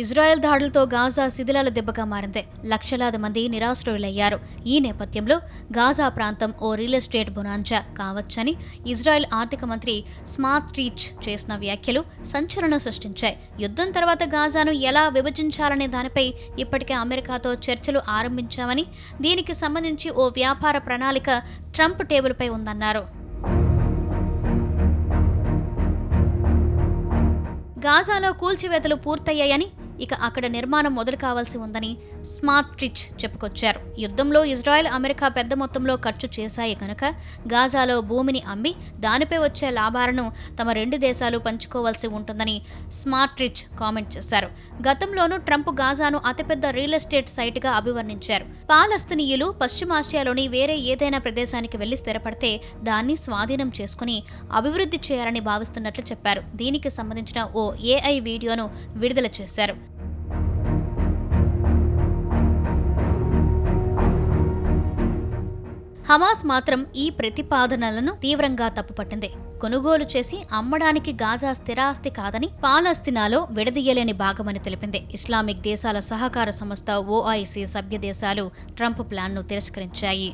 Israel దాడులతో Gaza శిథిలాల దెబ్బగా మారింది. లక్షలాది మంది నిరాశ్రయులయ్యారు. ఈ నేపథ్యంలో గాజా ప్రాంతం ఓ రియల్ ఎస్టేట్ బొనాంజా కావచ్చని ఇజ్రాయెల్ ఆర్థిక మంత్రి స్మార్ట్ రీచ్ చేసిన వ్యాఖ్యలు సంచలనం సృష్టించాయి. యుద్ధం తర్వాత గాజాను ఎలా విభజించాలనే దానిపై ఇప్పటికే అమెరికాతో చర్చలు ఆరంభించామని దీనికి సంబంధించి ఓ వ్యాపార ప్రణాళిక ట్రంప్ టేబుల్పై ఉందన్నారు. గాజాలో కూల్చివేతలు పూర్తయ్యాయని ఇక అక్కడ నిర్మాణం మొదలు కావాల్సి ఉందని స్మార్ట్ ట్రిచ్ చెప్పుకొచ్చారు. యుద్ధంలో ఇజ్రాయెల్ అమెరికా పెద్ద మొత్తంలో ఖర్చు చేశాయి కనుక గాజాలో భూమిని అమ్మి దానిపై వచ్చే లాభాలను తమ రెండు దేశాలు పంచుకోవాల్సి ఉంటుందని స్మార్ట్ ట్రిచ్ కామెంట్ చేశారు. గతంలోనూ ట్రంప్ గాజాను అతిపెద్ద రియల్ ఎస్టేట్ సైట్గా అభివర్ణించారు. పాలస్తీనియులు పశ్చిమాసియాలోని వేరే ఏదైనా ప్రదేశానికి వెళ్ళి స్థిరపడితే దాన్ని స్వాధీనం చేసుకుని అభివృద్ధి చేయాలని భావిస్తున్నట్లు చెప్పారు. దీనికి సంబంధించిన ఓ ఏఐ వీడియోను విడుదల చేశారు. హమాస్ మాత్రం ఈ ప్రతిపాదనలను తీవ్రంగా తప్పుపట్టింది. కొనుగోలు చేసి అమ్మడానికి గాజా స్థిరాస్తి కాదని పాలస్తీనాలో విడదీయలేని భాగమని తెలిపింది. ఇస్లామిక్ దేశాల సహకార సంస్థ ఓఐసి సభ్య దేశాలు ట్రంప్ ప్లాన్ను తిరస్కరించాయి.